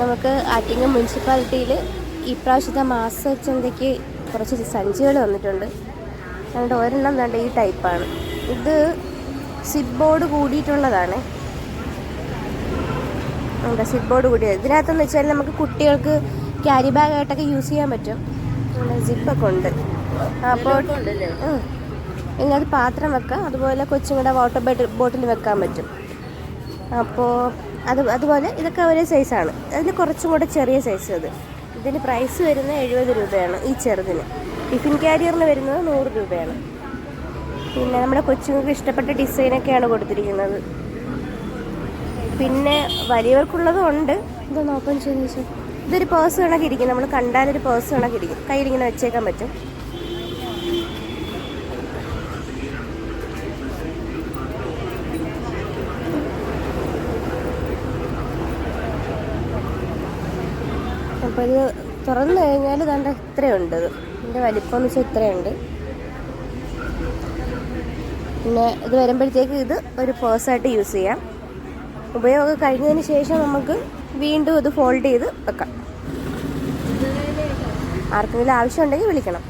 നമുക്ക് ആറ്റിങ്ങൽ മുനിസിപ്പാലിറ്റിയിൽ ഈ പ്രാവശ്യത്തെ മാസച്ചന്തയ്ക്ക് കുറച്ച് സഞ്ചികൾ വന്നിട്ടുണ്ട്. അതുകൊണ്ട് ഒരെണ്ണം വേണ്ട ഈ ടൈപ്പാണ്. ഇത് സിബ് ബോർഡ് കൂടിയിട്ടുള്ളതാണ്. ഉണ്ട് സിബ് ബോർഡ് കൂടിയത്? ഇതിനകത്തെന്ന് വെച്ചാൽ നമുക്ക് കുട്ടികൾക്ക് ക്യാരി ബാഗായിട്ടൊക്കെ യൂസ് ചെയ്യാൻ പറ്റും. സിബൊക്കെ ഉണ്ട്. അപ്പോൾ. ഇതിനകത്ത് പാത്രം വെക്കാം. അതുപോലെ കൊച്ചുങ്ങളുടെ വാട്ടർ ബോട്ടിൽ ബോട്ടിൽ വെക്കാൻ പറ്റും. അപ്പോൾ അത് അതുപോലെ ഇതൊക്കെ ഒരേ സൈസാണ് അതിന് കുറച്ചും കൂടെ ചെറിയ സൈസ് അത്. ഇതിന് പ്രൈസ് വരുന്നത് എഴുപത് രൂപയാണ് ഈ ചെറുതിന്. ടിഫിൻ ക്യാരിയറിന് വരുന്നത് നൂറ് രൂപയാണ്. പിന്നെ നമ്മുടെ കൊച്ചുങ്ങൾക്ക് ഇഷ്ടപ്പെട്ട ഡിസൈനൊക്കെയാണ് കൊടുത്തിരിക്കുന്നത്. പിന്നെ വലിയവർക്കുള്ളതും ഉണ്ട്. ഇതൊന്ന് ഓപ്പൺ ചെയ്ത് ഇതൊരു പേഴ്സ് കണക്കിരിക്കും. നമ്മൾ കണ്ടാലൊരു പേഴ്സ് കണക്കിരിക്കും. കയ്യിലിങ്ങനെ വെച്ചേക്കാൻ പറ്റും. അപ്പോൾ ഇത് തുറന്നു കഴിഞ്ഞാൽ തന്നെ ഇത്രയുണ്ട് ഇത്. വലിപ്പം എന്ന് വെച്ചാൽ ഇത്രയുണ്ട്. പിന്നെ ഇത് വരുമ്പോഴത്തേക്ക് ഇത് ഒരു പേഴ്സായിട്ട് യൂസ് ചെയ്യാം. ഉപയോഗം കഴിഞ്ഞതിന് ശേഷം നമുക്ക് വീണ്ടും ഇത് ഫോൾഡ് ചെയ്ത് വെക്കാം. ആർക്കെങ്കിലും ആവശ്യമുണ്ടെങ്കിൽ വിളിക്കണം.